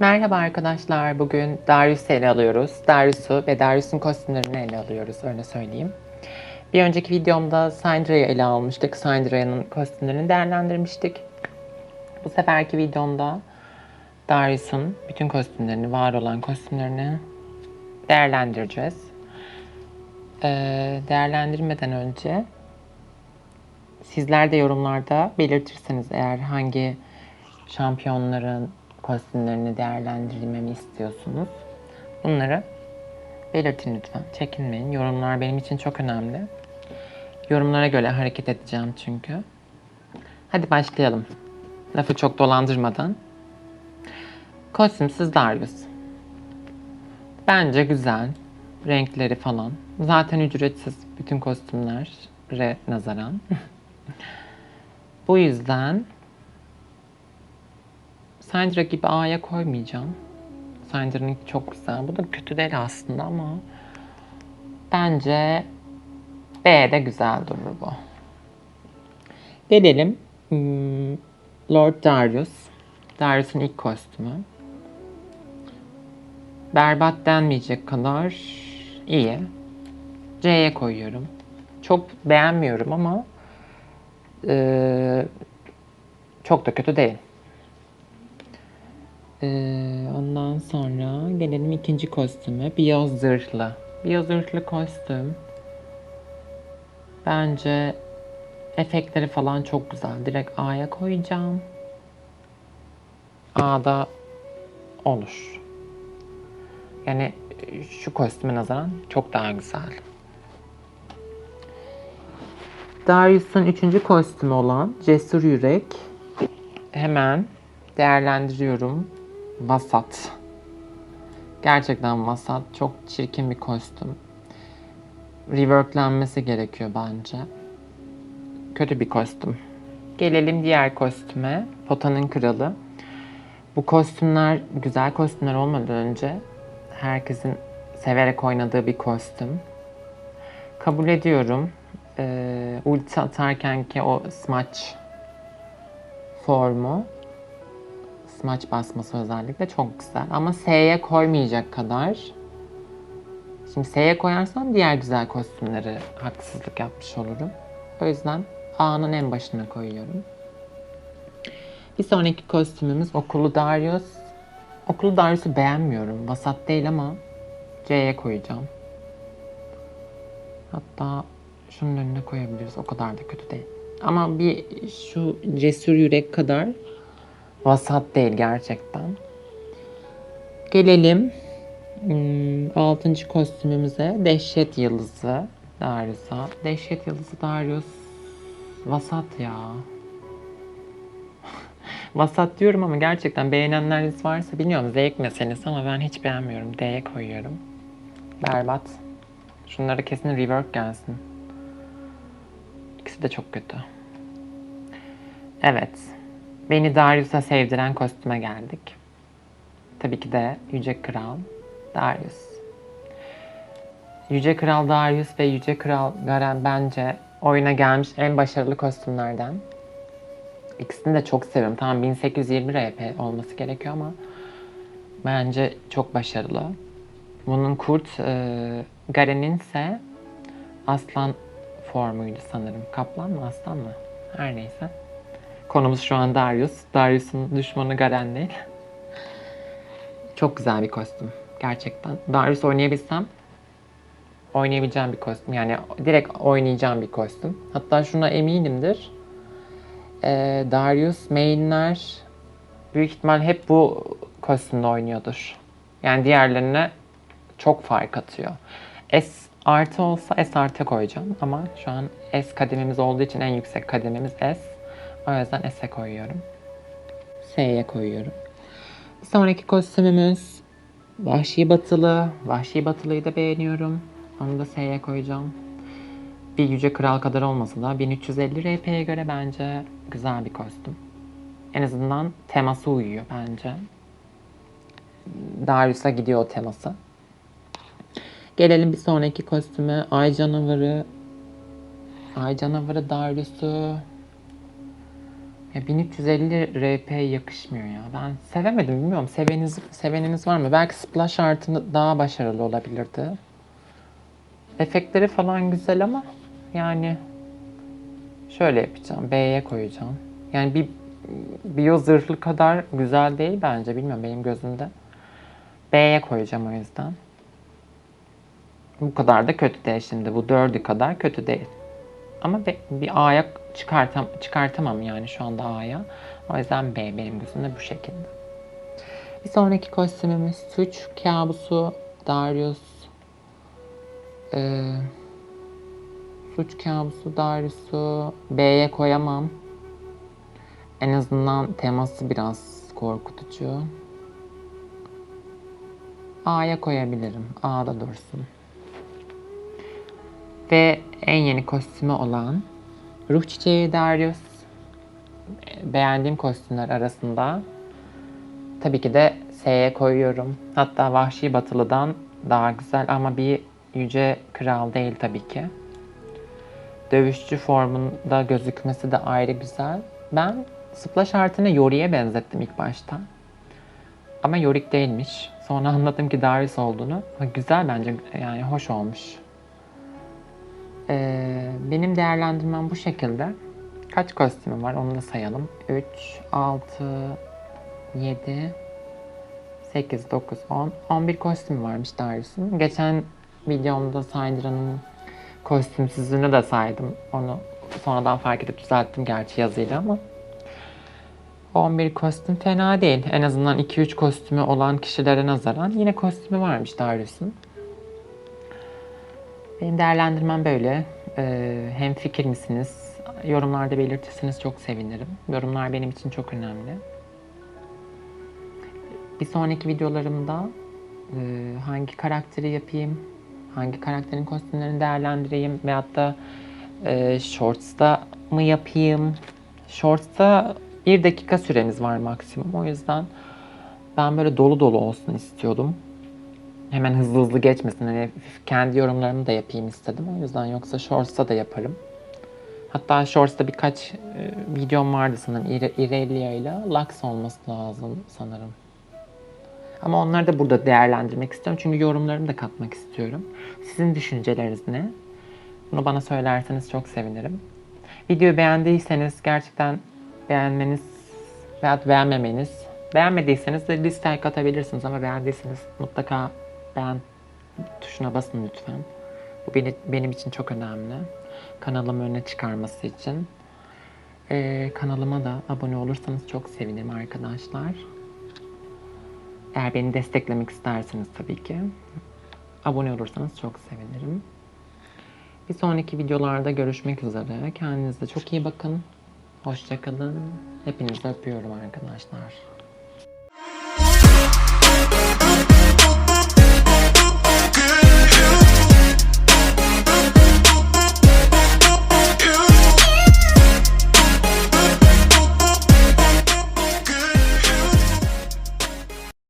Merhaba arkadaşlar. Bugün Darius'u ele alıyoruz. Darius'u ve Darius'un kostümlerini ele alıyoruz. Öyle söyleyeyim. Bir önceki videomda Syndra'yı ele almıştık. Syndra'nın kostümlerini değerlendirmiştik. Bu seferki videomda Darius'un bütün kostümlerini, var olan kostümlerini değerlendireceğiz. Ee, değerlendirmeden önce sizler de yorumlarda belirtirseniz eğer hangi şampiyonların kostümlerini değerlendirmemi istiyorsunuz. Bunları belirtin lütfen. Çekinmeyin. Yorumlar benim için çok önemli. Yorumlara göre hareket edeceğim çünkü. Hadi başlayalım. Lafı çok dolandırmadan. Kostümsüz Darius. Bence güzel. Renkleri falan. Zaten ücretsiz bütün kostümlere nazaran. Bu yüzden Syndra gibi A'ya koymayacağım. Syndra'nın çok güzel. Bu da kötü değil aslında ama bence B'de güzel durur bu. Gelelim hmm, Lord Darius. Darius'un ilk kostümü. Berbat denmeyecek kadar iyi. C'ye koyuyorum. Çok beğenmiyorum ama eee, çok da kötü değil. Ee, ondan sonra gelelim ikinci kostüme. Biyoz zırhlı. Biyoz zırhlı kostüm. Bence efektleri falan çok güzel. Direkt A'ya koyacağım. A'da olur. Yani şu kostüme nazaran çok daha güzel. Darius'un üçüncü kostümü olan Cesur Yürek. Hemen değerlendiriyorum. Vasat. Gerçekten vasat. Çok çirkin bir kostüm. Reworklenmesi gerekiyor bence. Kötü bir kostüm. Gelelim diğer kostüme. Potanın Kralı. Bu kostümler güzel kostümler olmadan önce herkesin severek oynadığı bir kostüm. Kabul ediyorum. Ee, ulti atarken ki o smaç formu smaç basması özellikle çok güzel. Ama S'ye koymayacak kadar. Şimdi S'ye koyarsam diğer güzel kostümleri haksızlık yapmış olurum. O yüzden A'nın en başına koyuyorum. Bir sonraki kostümümüz Okulu Darius. Okulu Darius'u beğenmiyorum. Vasat değil ama C'ye koyacağım. Hatta şunun önüne koyabiliriz. O kadar da kötü değil. Ama bir şu cesur yürek kadar vasat değil gerçekten. Gelelim hmm, 6. kostümümüze. Dehşet Yıldızı Darius'a. Dehşet Yıldızı Darius vasat ya. vasat diyorum ama gerçekten beğenenleriniz varsa bilmiyorum zevk meselesi ama ben hiç beğenmiyorum. D'ye koyuyorum. Berbat. Şunlara kesin rework gelsin. İkisi de çok kötü. Evet. Beni Darius'a sevdiren kostüme geldik. Tabii ki de Yüce Kral Darius. Yüce Kral Darius ve Yüce Kral Garen bence oyuna gelmiş en başarılı kostümlerden. İkisini de çok seviyorum. Tamam 1820 RP olması gerekiyor ama bence çok başarılı. Bunun kurt, e, Garen'in ise aslan formuydu sanırım. Kaplan mı aslan mı? Her neyse. Konumuz şu an Darius. Darius'un düşmanı Garen değil. Çok güzel bir kostüm. Gerçekten. Darius oynayabilsem oynayabileceğim bir kostüm. Yani direkt oynayacağım bir kostüm. Hatta şuna eminimdir. Ee, Darius mainler büyük ihtimal hep bu kostümde oynuyordur. Yani diğerlerine çok fark atıyor. S artı olsa S artı koyacağım ama şu an S kademimiz olduğu için en yüksek kademimiz S. O yüzden S'e koyuyorum. S'ye koyuyorum. Sonraki kostümümüz Vahşi Batılı. Vahşi Batılı'yı da beğeniyorum. Onu da S'ye koyacağım. Bir Yüce Kral kadar olmasa da 1350 RP'ye göre bence güzel bir kostüm. En azından teması uyuyor bence. Darius'a gidiyor o teması. Gelelim bir sonraki kostüme. Ay canavarı. Ay canavarı Darius'u Ya 1350 RP yakışmıyor ya. Ben sevemedim bilmiyorum. Seveniniz, seveniniz var mı? Belki splash artı daha başarılı olabilirdi. Efektleri falan güzel ama yani şöyle yapacağım. B'ye koyacağım. Yani bir bio zırhlı kadar güzel değil bence. Bilmiyorum benim gözümde. B'ye koyacağım o yüzden. Bu kadar da kötü değil şimdi. Bu dördü kadar kötü değil. Ama bir A'ya çıkartam çıkartamam yani şu anda A'ya. O yüzden B benim gözümde bu şekilde. Bir sonraki kostümümüz Suç Kabusu Darius. Ee, suç Kabusu Darius'u B'ye koyamam. En azından teması biraz korkutucu. A'ya koyabilirim. A'da dursun. Ve en yeni kostümü olan Ruh Çiçeği Darius. Beğendiğim kostümler arasında tabii ki de S'ye koyuyorum. Hatta Vahşi Batılı'dan daha güzel ama bir Yüce Kral değil tabii ki. Dövüşçü formunda gözükmesi de ayrı güzel. Ben Splash Art'ını Yori'ye benzettim ilk başta. Ama Yorick değilmiş. Sonra anladım ki Darius olduğunu. Güzel bence yani hoş olmuş. Ee, benim değerlendirmem bu şekilde. Kaç kostümüm var onu da sayalım. 3, 6, 7, 8, 9, 10. 11 kostüm varmış Darius'un. Geçen videomda Syndra'nın kostümsüzlüğünü de saydım. Onu sonradan fark edip düzelttim gerçi yazıyla ama. 11 kostüm fena değil. En azından 2-3 kostümü olan kişilere nazaran yine kostümü varmış Darius'un. Benim değerlendirmem böyle. Ee, hem fikir misiniz? Yorumlarda belirtirseniz çok sevinirim. Yorumlar benim için çok önemli. Bir sonraki videolarımda e, hangi karakteri yapayım, hangi karakterin kostümlerini değerlendireyim veyahut da e, Shorts'ta mı yapayım? Shorts'ta bir dakika süremiz var maksimum. O yüzden ben böyle dolu dolu olsun istiyordum. Hemen hızlı hızlı geçmesin. Hani kendi yorumlarımı da yapayım istedim. O yüzden yoksa Shorts'ta da yaparım. Hatta Shorts'ta birkaç e, videom vardı sanırım. İre- Irelia ile Lux olması lazım sanırım. Ama onları da burada değerlendirmek istiyorum. Çünkü yorumlarımı da katmak istiyorum. Sizin düşünceleriniz ne? Bunu bana söylerseniz çok sevinirim. Videoyu beğendiyseniz gerçekten beğenmeniz veya beğenmemeniz. Beğenmediyseniz de dislike atabilirsiniz ama beğendiyseniz mutlaka beğen tuşuna basın lütfen. Bu beni, benim için çok önemli. Kanalımı öne çıkarması için. Ee, kanalıma da abone olursanız çok sevinirim arkadaşlar. Eğer beni desteklemek isterseniz tabii ki. Abone olursanız çok sevinirim. Bir sonraki videolarda görüşmek üzere. Kendinize çok iyi bakın. Hoşçakalın. Hepinizi öpüyorum arkadaşlar.